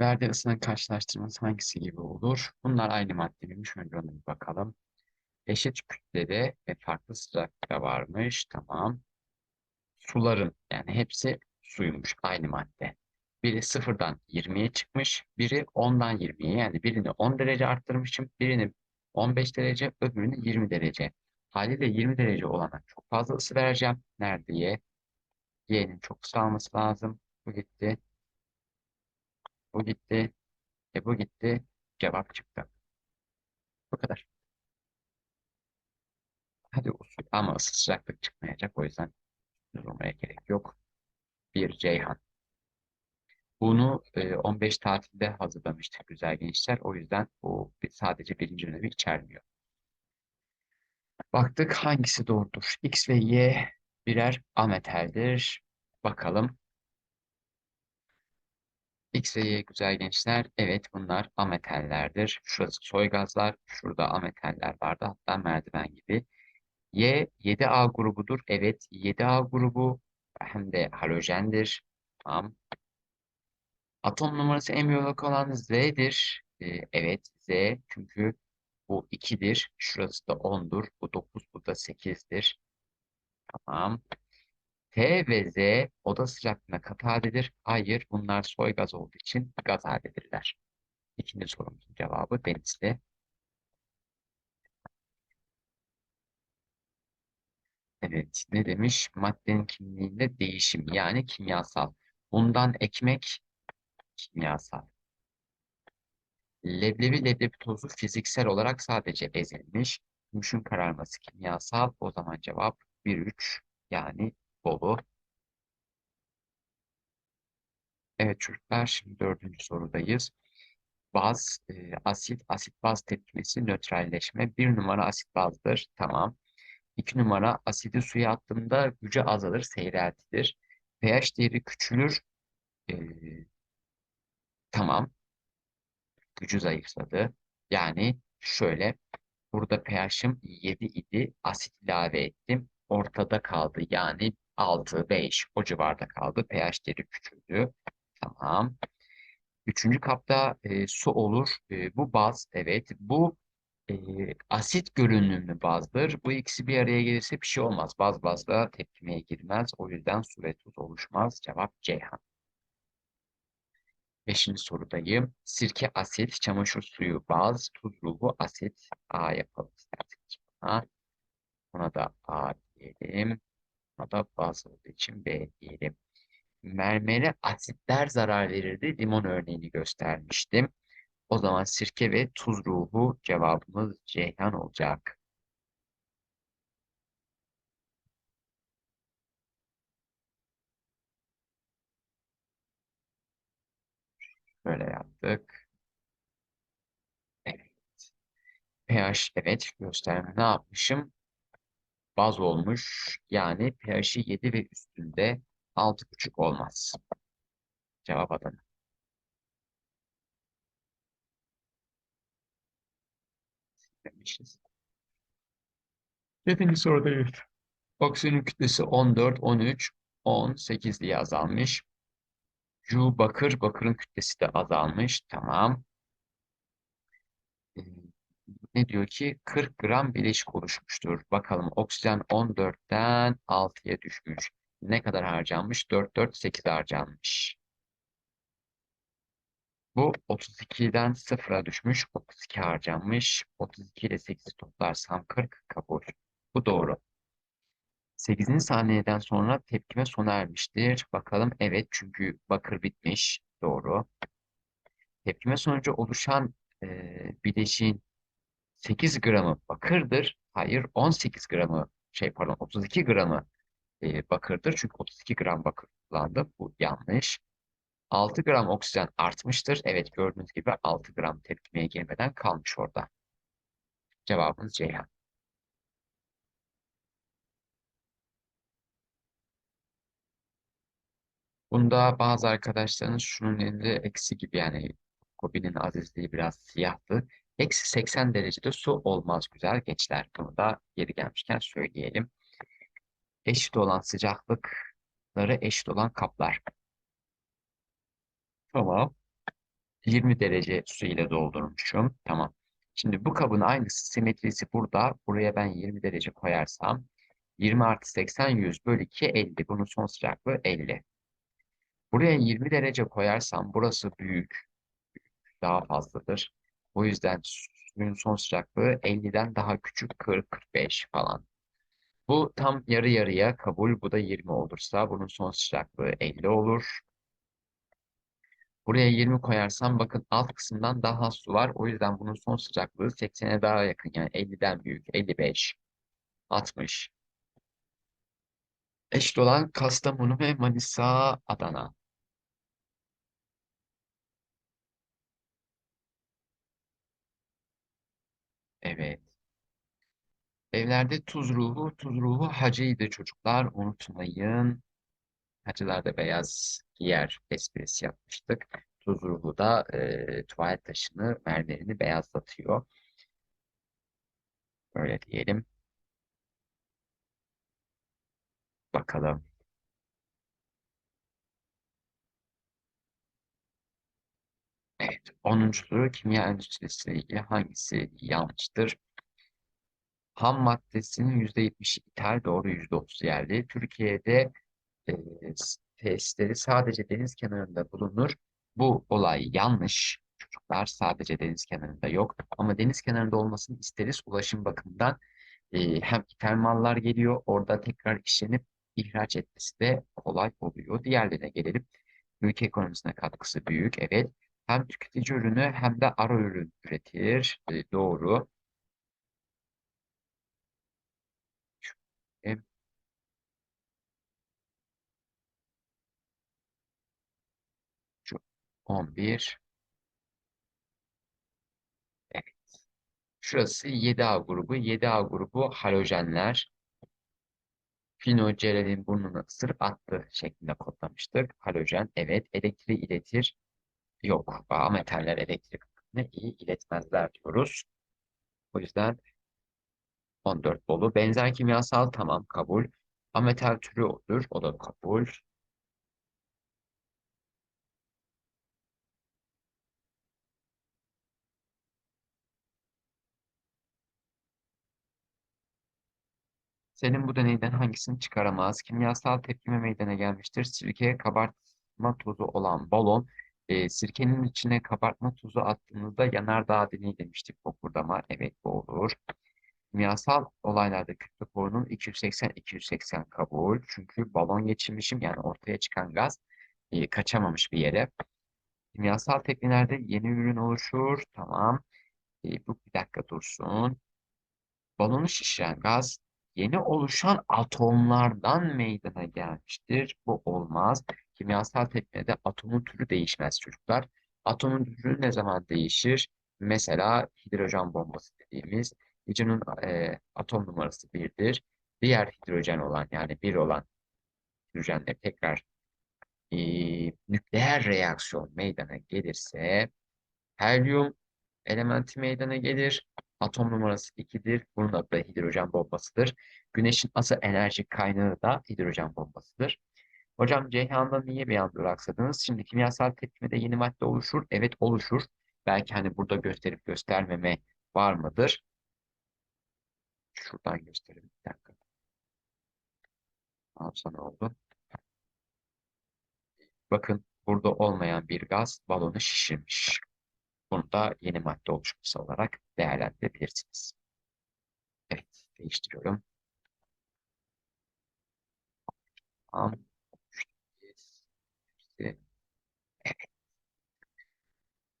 Verdiği ısının karşılaştırması hangisi gibi olur? Bunlar aynı madde miymiş? Önce ona bir bakalım. Eşit kütlede ve farklı sıcaklıkta varmış. Tamam. Suların yani hepsi suymuş. Aynı madde. Biri sıfırdan 20'ye çıkmış. Biri 10'dan 20'ye. Yani birini 10 derece arttırmışım. Birini 15 derece, öbürünü 20 derece. Haliyle 20 derece olana çok fazla ısı vereceğim. Nerede Y? Y'nin çok kısa alması lazım. Bu gitti. Bu gitti. E bu gitti. Cevap çıktı. Bu kadar. Hadi usul ama ısı sıcaklık çıkmayacak. O yüzden durmaya gerek yok. Bir Ceyhan. Bunu e, 15 tatilde hazırlamıştık güzel gençler. O yüzden bu sadece birinci önemi içermiyor. Baktık hangisi doğrudur? X ve Y birer ametaldir. Bakalım. X güzel gençler. Evet bunlar ametallerdir. Şurası soy gazlar. Şurada ametaller vardı. Hatta merdiven gibi. Y 7A grubudur. Evet 7A grubu hem de halojendir. Tamam. Atom numarası en biyolojik olan Z'dir. Ee, evet Z çünkü bu 2'dir. Şurası da 10'dur. Bu 9, bu da 8'dir. Tamam. T ve Z oda sıcaklığına katı haldedir. Hayır bunlar soy gaz olduğu için gaz haldedirler. İkinci sorumuzun cevabı denizli. Evet ne demiş? Maddenin kimliğinde değişim yani kimyasal. Bundan ekmek kimyasal. Leblebi leblebi tozu fiziksel olarak sadece ezilmiş. Gümüşün kararması kimyasal. O zaman cevap 1-3 yani Bolu. Evet çocuklar şimdi dördüncü sorudayız. Baz, e, asit, asit baz tepkimesi, nötralleşme. Bir numara asit bazdır. Tamam. İki numara asidi suya attığında gücü azalır, seyreltilir. pH değeri küçülür. E, tamam. Gücü zayıfladı. Yani şöyle Burada pH'im 7 idi. Asit ilave ettim. Ortada kaldı. Yani 6, 5 o civarda kaldı. pH değeri küçüldü. Tamam. Üçüncü kapta e, su olur. E, bu baz. Evet. Bu e, asit görünümlü bazdır. Bu ikisi bir araya gelirse bir şey olmaz. Baz bazla tepkimeye girmez. O yüzden su ve tuz oluşmaz. Cevap Ceyhan. Beşinci sorudayım. Sirke asit, çamaşır suyu baz, tuz ruhu asit. A yapalım isterseniz. Buna da A diyelim. Buna da baz olduğu için B diyelim. Mermere asitler zarar verirdi. Limon örneğini göstermiştim. O zaman sirke ve tuz ruhu cevabımız Ceyhan olacak. Böyle yaptık. Evet. pH evet gösterme ne yapmışım? Baz olmuş. Yani pH'i 7 ve üstünde 6,5 olmaz. Cevap Adana. Demişiz. Yedinci sorudayız. Oksijenin kütlesi 14, 13, 18 diye azalmış. Cu bakır, bakırın kütlesi de azalmış. Tamam. Ne diyor ki 40 gram bileşik oluşmuştur. Bakalım oksijen 14'ten 6'ya düşmüş. Ne kadar harcanmış? 4, 4, 8 harcanmış. Bu 32'den 0'a düşmüş. 32 harcanmış. 32 ile 8'i toplarsam 40 kabul. Bu doğru. 8. saniyeden sonra tepkime sona ermiştir. Bakalım evet çünkü bakır bitmiş. Doğru. Tepkime sonucu oluşan e, bileşiğin 8 gramı bakırdır. Hayır 18 gramı şey pardon 32 gramı e, bakırdır. Çünkü 32 gram bakır kullandım. Bu yanlış. 6 gram oksijen artmıştır. Evet gördüğünüz gibi 6 gram tepkimeye girmeden kalmış orada. Cevabımız Ceyhan. Bunda bazı arkadaşlarınız şunun elinde eksi gibi yani Kobi'nin azizliği biraz siyahtı. Eksi 80 derecede su olmaz güzel gençler. Bunu da yeri gelmişken söyleyelim. Eşit olan sıcaklıkları eşit olan kaplar. Tamam. 20 derece su ile doldurmuşum. Tamam. Şimdi bu kabın aynısı simetrisi burada. Buraya ben 20 derece koyarsam 20 artı 80 100 bölü 2 50. Bunun son sıcaklığı 50. Buraya 20 derece koyarsam burası büyük. Daha fazladır. O yüzden suyun son sıcaklığı 50'den daha küçük 40-45 falan. Bu tam yarı yarıya kabul. Bu da 20 olursa bunun son sıcaklığı 50 olur. Buraya 20 koyarsam bakın alt kısımdan daha az su var. O yüzden bunun son sıcaklığı 80'e daha yakın. Yani 50'den büyük. 55, 60. Eşit olan Kastamonu ve Manisa, Adana. Evet. Evlerde tuz ruhu, tuz ruhu hacıydı çocuklar. Unutmayın. Hacılar da beyaz giyer esprisi yapmıştık. Tuz ruhu da e, tuvalet taşını, mermerini beyazlatıyor. Öyle diyelim. Bakalım. Evet. 10. soru kimya endüstrisiyle hangisi yanlıştır? Ham maddesinin %70'i ithal, doğru %30 yerli. Türkiye'de e, tesisleri sadece deniz kenarında bulunur. Bu olay yanlış. Çocuklar sadece deniz kenarında yok. Ama deniz kenarında olmasını isteriz. Ulaşım bakımından e, hem ithal mallar geliyor. Orada tekrar işlenip ihraç etmesi de kolay oluyor. Diğerlerine gelelim. Ülke ekonomisine katkısı büyük. Evet. Hem tüketici ürünü hem de ara ürün üretir. E, doğru. Hem 11 Evet. Şurası 7A grubu. 7A grubu halojenler. Finocelalin burnunu ısırıp attı şeklinde kodlamıştık. Halojen evet elektriği iletir. Yok. Ametaller elektrik akımını iyi iletmezler diyoruz. O yüzden 14 bolu. Benzer kimyasal tamam kabul. Ametal türü olur. O da kabul. Senin bu deneyden hangisini çıkaramaz? Kimyasal tepkime meydana gelmiştir. Sirkeye kabartma tozu olan balon e, sirkenin içine kabartma tozu attığınızda yanardağ deneyi demiştik fokurdama. Evet bu olur. Kimyasal olaylarda kütle korunun 280-280 kabul. Çünkü balon geçirmişim yani ortaya çıkan gaz e, kaçamamış bir yere. Kimyasal tekniklerde yeni ürün oluşur. Tamam. E, bu bir dakika dursun. Balonu şişiren gaz yeni oluşan atomlardan meydana gelmiştir. Bu olmaz. Kimyasal teknede atomun türü değişmez çocuklar. Atomun türü ne zaman değişir? Mesela hidrojen bombası dediğimiz hidrojenin e, atom numarası birdir. Diğer hidrojen olan yani bir olan hidrojenle tekrar e, nükleer reaksiyon meydana gelirse helyum elementi meydana gelir. Atom numarası 2'dir. Bunun adı da hidrojen bombasıdır. Güneşin asıl enerji kaynağı da hidrojen bombasıdır. Hocam Ceyhan'da niye bir an duraksadınız? Şimdi kimyasal tepkimede yeni madde oluşur. Evet oluşur. Belki hani burada gösterip göstermeme var mıdır? Şuradan gösterelim. Bir dakika. Yapsa ne oldu? Bakın burada olmayan bir gaz balonu şişirmiş. Bunu da yeni madde oluşması olarak değerlendirebilirsiniz. Evet, değiştiriyorum. Tamam. Evet.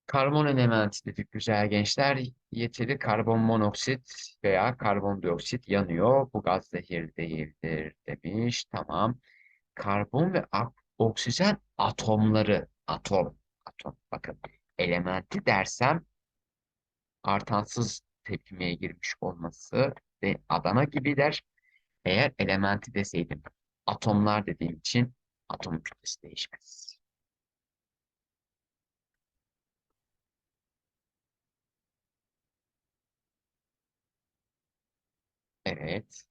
Karbon elementi dedik güzel gençler. Yeteri karbon monoksit veya karbondioksit yanıyor. Bu gaz zehir değildir demiş. Tamam. Karbon ve oksijen atomları. Atom. Atom. Bakın elementi dersem artansız tepkimeye girmiş olması ve Adana gibi der. Eğer elementi deseydim atomlar dediğim için atom kütlesi değişmez. Evet.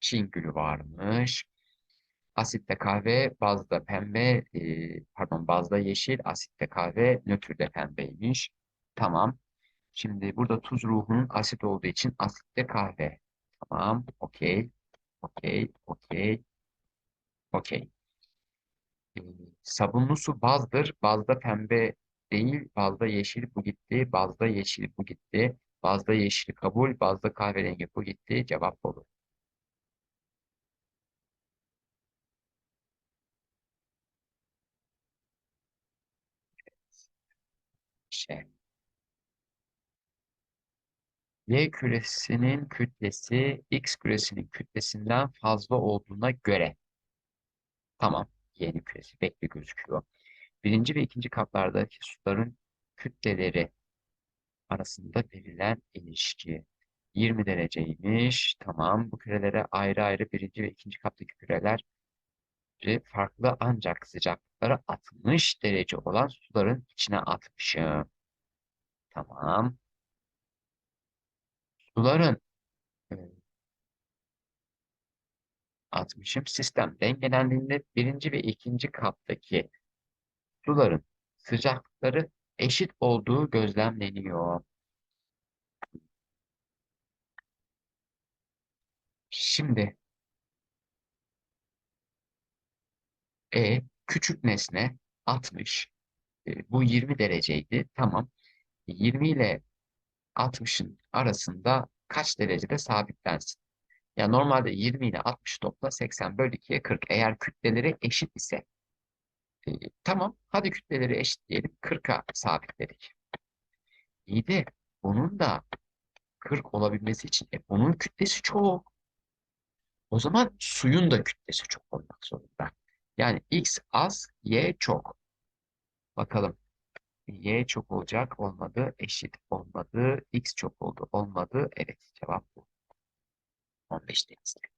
Çin gülü varmış. Asitte kahve, bazda pembe, e, pardon bazda yeşil, asitte kahve, nötrde pembeymiş. Tamam. Şimdi burada tuz ruhunun asit olduğu için asitte kahve. Tamam. Okey. Okey. Okey. Okey. E, sabunlu su bazdır. Bazda pembe değil. Bazda yeşil bu gitti. Bazda yeşil bu gitti. Bazda yeşil kabul. Bazda kahverengi bu gitti. Cevap olur. Şey. Y küresinin kütlesi X küresinin kütlesinden fazla olduğuna göre. Tamam. Y'nin küresi bekle gözüküyor. Birinci ve ikinci kaplardaki suların kütleleri arasında verilen ilişki 20 dereceymiş. Tamam. Bu kürelere ayrı ayrı birinci ve ikinci kaptaki küreler farklı ancak sıcaklıkları 60 derece olan suların içine atmışım. Tamam. Suların atmışım. Sistem dengelendiğinde birinci ve ikinci kaptaki suların sıcaklıkları eşit olduğu gözlemleniyor. Şimdi e küçük nesne 60. E, bu 20 dereceydi. Tamam. 20 ile 60'ın arasında kaç derecede sabitlensin? Ya normalde 20 ile 60 topla 80 bölü 2'ye 40. Eğer kütleleri eşit ise e, tamam hadi kütleleri eşit diyelim 40'a sabitledik. İyi de bunun da 40 olabilmesi için e, bunun kütlesi çok. O zaman suyun da kütlesi çok olmak zorunda. Yani x az, y çok. Bakalım. Y çok olacak. Olmadı. Eşit olmadı. X çok oldu. Olmadı. Evet. Cevap bu. 15 denizli.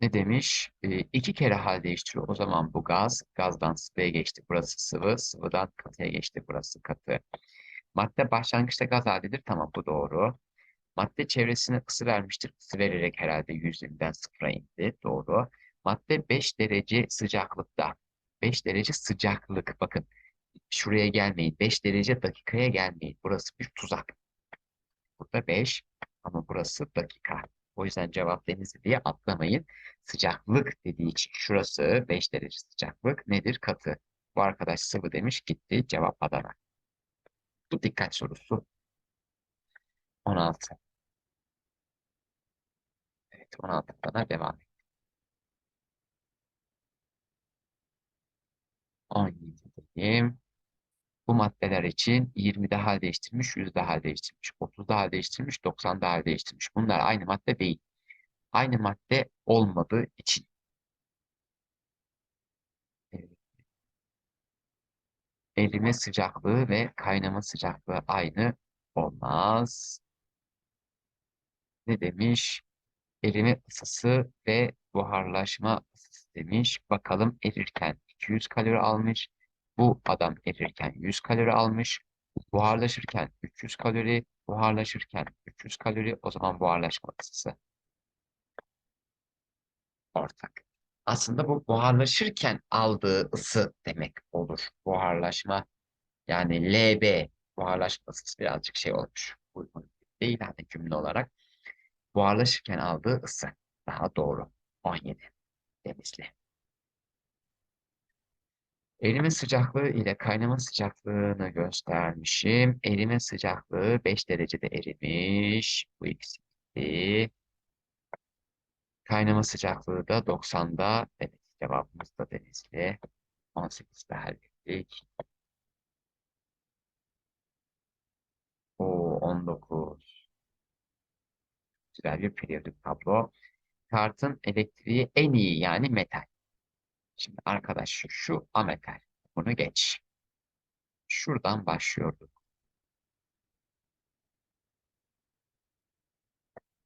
Ne demiş? E, iki kere hal değiştiriyor. O zaman bu gaz. Gazdan sıvıya geçti. Burası sıvı. Sıvıdan katıya geçti. Burası katı. Madde başlangıçta gaz haldedir. Tamam bu doğru. Madde çevresine ısı vermiştir. Isı vererek herhalde 120'den sıfıra indi. Doğru. Madde 5 derece sıcaklıkta. 5 derece sıcaklık. Bakın şuraya gelmeyin. 5 derece dakikaya gelmeyin. Burası bir tuzak. Burada 5 ama burası dakika. O yüzden cevap denizli diye atlamayın. Sıcaklık dediği için şurası 5 derece sıcaklık nedir? Katı. Bu arkadaş sıvı demiş gitti. Cevap Adana. Bu dikkat sorusu. 16. Evet 16'dan devam et. 17'deyim. Bu maddeler için 20'de hal değiştirmiş, 100'de hal değiştirmiş, 30'da hal değiştirmiş, 90'da hal değiştirmiş. Bunlar aynı madde değil. Aynı madde olmadığı için. Erime sıcaklığı ve kaynama sıcaklığı aynı olmaz. Ne demiş? Erime ısısı ve buharlaşma ısısı demiş. Bakalım erirken 200 kalori almış. Bu adam erirken 100 kalori almış. Buharlaşırken 300 kalori, buharlaşırken 300 kalori. O zaman buharlaşma ısısı ortak. Aslında bu buharlaşırken aldığı ısı demek olur. Buharlaşma yani LB buharlaşma ısısı birazcık şey olmuş. Uygun değil hani cümle olarak. Buharlaşırken aldığı ısı. Daha doğru. 17. Denizli. Erime sıcaklığı ile kaynama sıcaklığını göstermişim. Erime sıcaklığı 5 derecede erimiş. Bu ikisi. Kaynama sıcaklığı da 90'da. Evet cevabımız da denizli. 18'de hallettik. O 19. Güzel bir periyodik tablo. Kartın elektriği en iyi yani metal. Şimdi arkadaş şu ametal. Bunu geç. Şuradan başlıyorduk.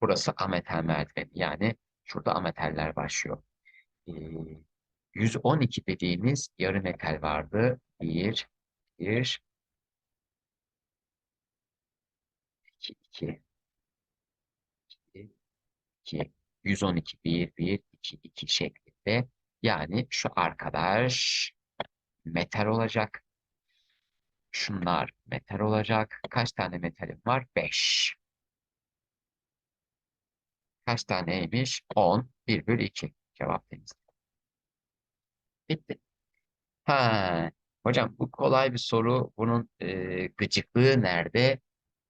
Burası ametal merdiveni. Yani şurada ametaller başlıyor. Ee, 112 dediğimiz yarı metal vardı. 1, 1, 2, 2, 2, 2, 112, 1, 1, 2, 2 şeklinde yani şu arkadaş metal olacak. Şunlar metal olacak. Kaç tane metalim var? 5. Kaç taneymiş? 10. 1 bölü 2. Cevap deniz. Bitti. Ha, hocam bu kolay bir soru. Bunun e, gıcıklığı nerede?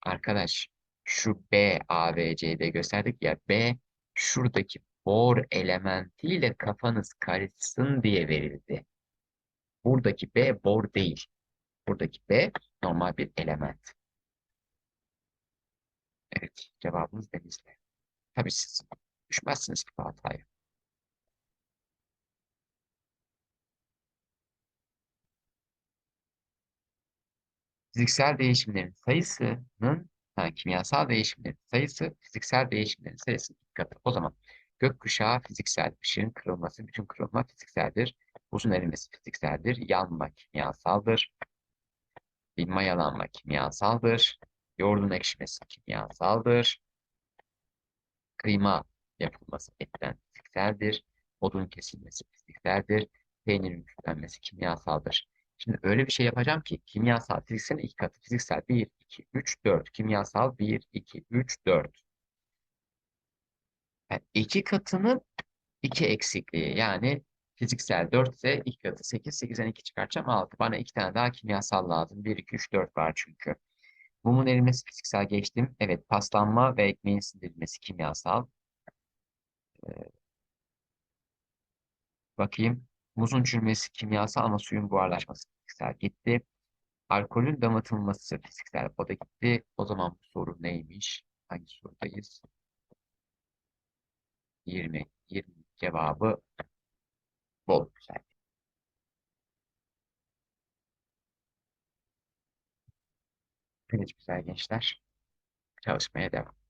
Arkadaş şu B, A, B, C'de gösterdik ya. B şuradaki bor elementiyle kafanız karışsın diye verildi. Buradaki B bor değil. Buradaki B normal bir element. Evet, cevabımız denizli. Tabii siz düşmezsiniz ki bu hataya. Fiziksel değişimlerin sayısının, ha, kimyasal değişimlerin sayısı fiziksel değişimlerin sayısının katı. O zaman gökkuşağı fiziksel, ışığın kırılması, bütün kırılma fizikseldir. Buzun erimesi fizikseldir. Yanma kimyasaldır. Mayalanma kimyasaldır. Yoğurdun ekşimesi kimyasaldır. Kıyma yapılması etten fizikseldir. Odun kesilmesi fizikseldir. Peynirin küflenmesi kimyasaldır. Şimdi öyle bir şey yapacağım ki kimyasal fiziksel iki katı. Fiziksel 1, 2, 3, 4. Kimyasal 1, 2, 3, 4. Yani iki katının iki eksikliği. Yani fiziksel 4 ise iki katı 8. 8'den 2 çıkartacağım 6. Bana iki tane daha kimyasal lazım. 1, 2, 3, 4 var çünkü. Mumun erimesi fiziksel geçtim. Evet paslanma ve ekmeğin sindirilmesi kimyasal. Ee, bakayım. Muzun çürümesi kimyasal ama suyun buharlaşması fiziksel gitti. Alkolün damıtılması fiziksel o da gitti. O zaman bu soru neymiş? Hangi sorudayız? 20. 20 cevabı bol güzel. Hepiniz güzel gençler. Çalışmaya devam.